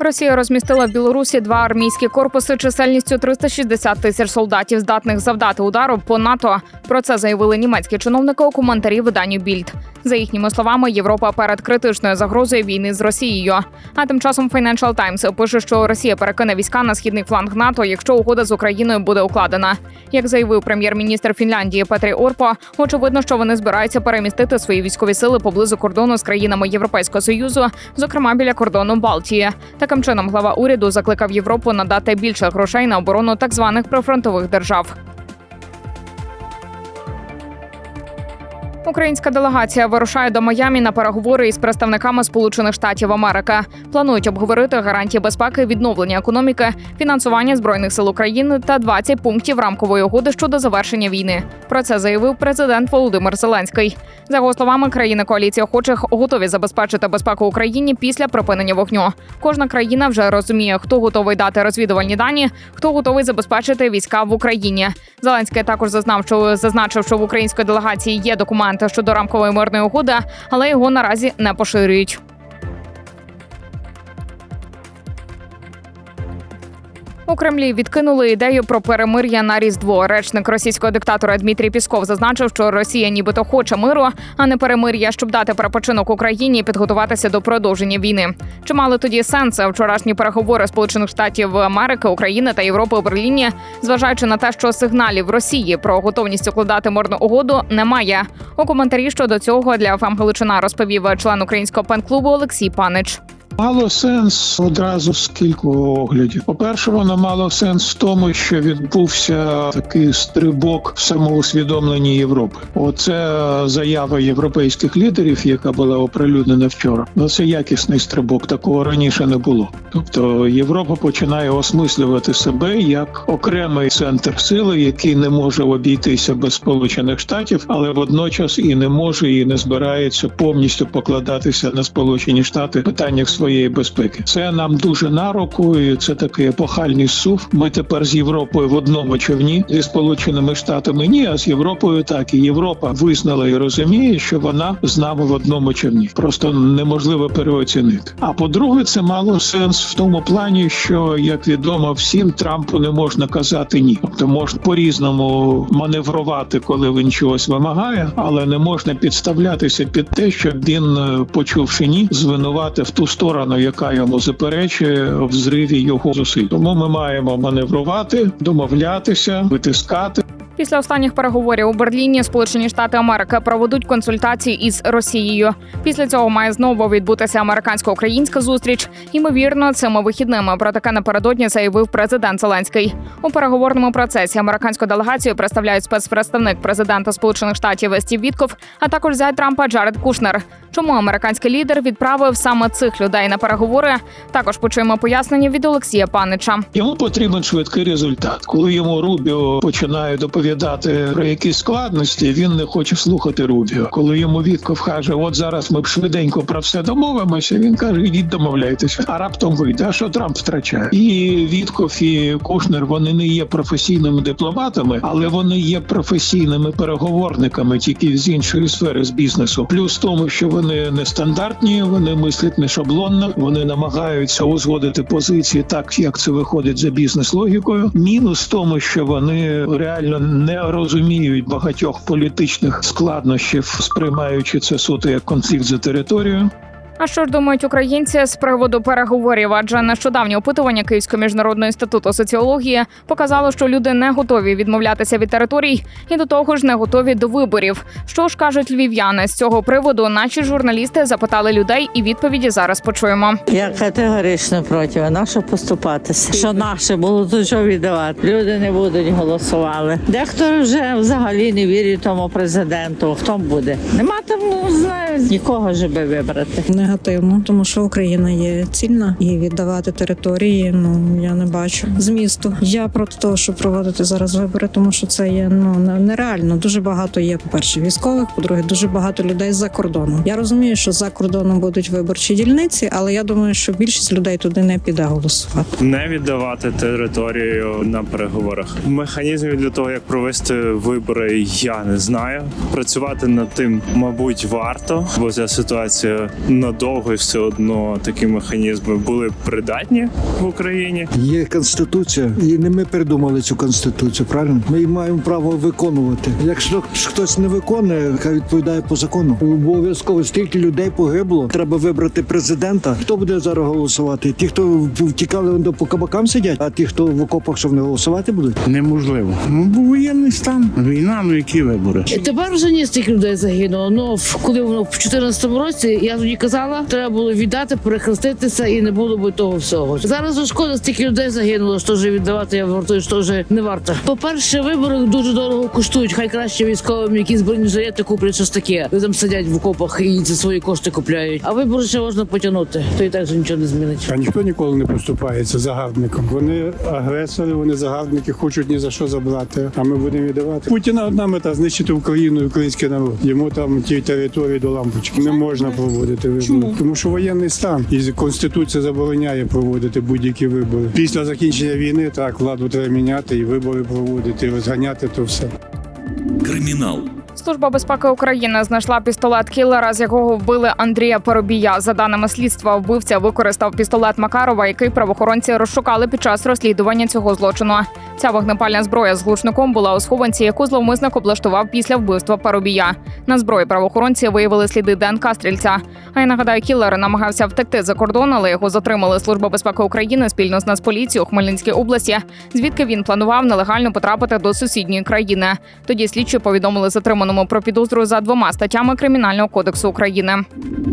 Росія розмістила в Білорусі два армійські корпуси чисельністю 360 тисяч солдатів, здатних завдати удару по НАТО. Про це заявили німецькі чиновники у коментарі виданню Більд. За їхніми словами, Європа перед критичною загрозою війни з Росією. А тим часом Financial Times пише, що Росія перекине війська на східний фланг НАТО, якщо угода з Україною буде укладена. Як заявив прем'єр-міністр Фінляндії Петрі Орпо, очевидно, що вони збираються перемістити свої військові сили поблизу кордону з країнами Європейського союзу, зокрема біля кордону Балтії. Таким чином, глава уряду закликав Європу надати більше грошей на оборону так званих прифронтових держав. Українська делегація вирушає до Майамі на переговори із представниками Сполучених Штатів Америки. Планують обговорити гарантії безпеки, відновлення економіки, фінансування збройних сил України та 20 пунктів рамкової угоди щодо завершення війни. Про це заявив президент Володимир Зеленський. За його словами, країни коаліції охочих готові забезпечити безпеку Україні після припинення вогню. Кожна країна вже розуміє, хто готовий дати розвідувальні дані, хто готовий забезпечити війська в Україні. Зеленський також зазнав, що зазначив, що в української делегації є документи щодо рамкової мирної угоди, але його наразі не поширюють. У Кремлі відкинули ідею про перемир'я на різдво. Речник російського диктатора Дмитрій Пісков зазначив, що Росія нібито хоче миру, а не перемир'я, щоб дати перепочинок Україні і підготуватися до продовження війни. Чи мали тоді сенс вчорашні переговори Сполучених Штатів Америки, України та Європи у Берліні, зважаючи на те, що сигналів Росії про готовність укладати мирну угоду немає. У коментарі щодо цього для ФМ Галичина розповів член українського пен-клубу Олексій Панич. Мало сенс одразу з кількох оглядів. По-перше, воно мало сенс в тому, що відбувся такий стрибок в самоусвідомленні Європи. Оце заява європейських лідерів, яка була оприлюднена вчора. Ну це якісний стрибок, такого раніше не було. Тобто Європа починає осмислювати себе як окремий центр сили, який не може обійтися без Сполучених Штатів, але водночас і не може, і не збирається повністю покладатися на Сполучені Штати питаннях своєї безпеки. Це нам дуже на руку, і це такий епохальний сув. Ми тепер з Європою в одному човні зі сполученими штатами. Ні, а з Європою так і Європа визнала і розуміє, що вона з нами в одному човні. Просто неможливо переоцінити. А по-друге, це мало сенс в тому плані, що як відомо всім Трампу не можна казати ні. Тобто можна по-різному маневрувати, коли він чогось вимагає, але не можна підставлятися під те, щоб він, е, почувши ні, звинуватив ту сторону, яка йому заперечує в зриві його зусиль. Тому ми маємо маневрувати, домовлятися, витискати. Після останніх переговорів у Берліні Сполучені Штати Америки проведуть консультації із Росією. Після цього має знову відбутися американсько-українська зустріч. Ймовірно, цими вихідними про таке напередодні заявив президент Зеленський. У переговорному процесі американську делегацію представляють спецпредставник президента Сполучених Штатів Стів Вітков, а також зять Трампа Джаред Кушнер. Чому американський лідер відправив саме цих людей на переговори? Також почуємо пояснення від Олексія Панича. Йому потрібен швидкий результат. Коли йому Рубіо починає доповідати про якісь складності, він не хоче слухати Рубіо. Коли йому Вітков каже, от зараз ми б швиденько про все домовимося. Він каже, ідіть домовляйтеся. А раптом вийде. А що Трамп втрачає? І Вітков і Кушнер вони не є професійними дипломатами, але вони є професійними переговорниками, тільки з іншої сфери з бізнесу. Плюс тому, що вони нестандартні, вони мислять не шаблонно, вони намагаються узгодити позиції так, як це виходить за бізнес-логікою. Мінус в тому, що вони реально не розуміють багатьох політичних складнощів, сприймаючи це суто як конфлікт за територію. А що ж думають українці з приводу переговорів? Адже нещодавнє опитування Київського міжнародного інституту соціології показало, що люди не готові відмовлятися від територій і до того ж не готові до виборів. Що ж кажуть львів'яни з цього приводу? Наші журналісти запитали людей, і відповіді зараз почуємо. Я категорично проти. А на що поступатися? Що наше було то що віддавати? Люди не будуть голосували. Дехто вже взагалі не вірить тому президенту. Хто буде? Нема там ну, знаю, нікого żeby вибрати. Не негативно, тому що Україна є цільна і віддавати території. Ну я не бачу змісту. Я проти того, щоб проводити зараз вибори, тому що це є ну нереально. Дуже багато є. По перше, військових. По-друге, дуже багато людей за кордоном. Я розумію, що за кордоном будуть виборчі дільниці, але я думаю, що більшість людей туди не піде голосувати. не віддавати територію на переговорах. Механізмів для того, як провести вибори, я не знаю. Працювати над тим, мабуть, варто, бо ця ситуація надовго і все одно такі механізми були придатні в Україні. Є конституція, і не ми придумали цю конституцію. Правильно, ми маємо право виконувати. Якщо хтось не виконує, хай відповідає по закону. Обов'язково стільки людей погибло. Треба вибрати президента. Хто буде зараз голосувати? Ті, хто втікали до по кабакам сидять, а ті, хто в окопах, що вони голосувати будуть. Неможливо. Ну, був воєнний стан, війна, ну які вибори. Тепер вже ні стільки людей загинуло. Ну коли воно в 2014 році, я тоді казала, треба було віддати, перехреститися і не було би того всього. Зараз вже шкода, стільки людей загинуло, що вже віддавати я вартую, що вже не варто. По перше, вибори дуже дорого коштують. Хай краще військовим, які збройні жилети куплять щось таке. Ви там сидять в окопах і за свої кошти купляють. А вибори ще можна потягнути. То і так же нічого не змінить. А ніхто ніколи не поступається загарбником. Вони агресори, вони загарбники, хочуть ні за що забрати. А ми будемо віддавати. Путіна одна мета знищити Україну і український народ. Йому там ті території до лампочки. Не можна проводити вибори. Тому що воєнний стан і конституція забороняє проводити будь-які вибори. Після закінчення війни так владу треба міняти і вибори проводити, і розганяти то все. Кримінал. Служба безпеки України знайшла пістолет кілера, з якого вбили Андрія Поробія. За даними слідства, вбивця використав пістолет Макарова, який правоохоронці розшукали під час розслідування цього злочину. Ця вогнепальна зброя з глушником була у схованці, яку зловмисник облаштував після вбивства Парубія. На зброї правоохоронці виявили сліди ДНК стрільця. А я нагадаю, кілер намагався втекти за кордон, але його затримали Служба безпеки України спільно з Нацполіцією Хмельницькій області, звідки він планував нелегально потрапити до сусідньої країни. Тоді слідчі повідомили затриманому про підозру за двома статтями Кримінального кодексу України.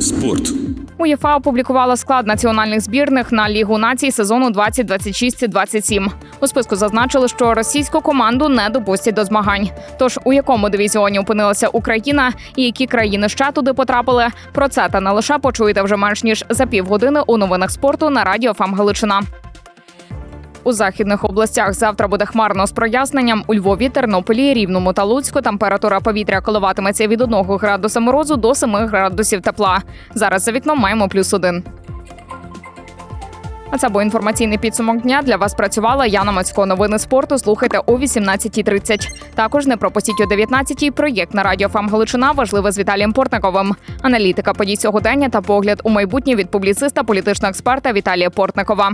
Спорт. УЄФА опублікувала склад національних збірних на Лігу націй сезону 2026-27. У списку зазначили, що російську команду не допустять до змагань. Тож у якому дивізіоні опинилася Україна і які країни ще туди потрапили? Про це та не лише почуєте вже менш ніж за півгодини у новинах спорту на радіо ФАМ Галичина. У західних областях завтра буде хмарно з проясненням. У Львові, Тернополі, Рівному та Луцьку температура повітря коливатиметься від 1 градуса морозу до 7 градусів тепла. Зараз за вікном маємо плюс один. А це був інформаційний підсумок дня. Для вас працювала Яна Мацько. Новини спорту слухайте о 18.30. Також не пропустіть о 19.00 проєкт на радіо ФАМ Галичина. Важливе з Віталієм Портниковим. Аналітика подій сьогодення та погляд у майбутнє від публіциста, політичного експерта Віталія Портникова.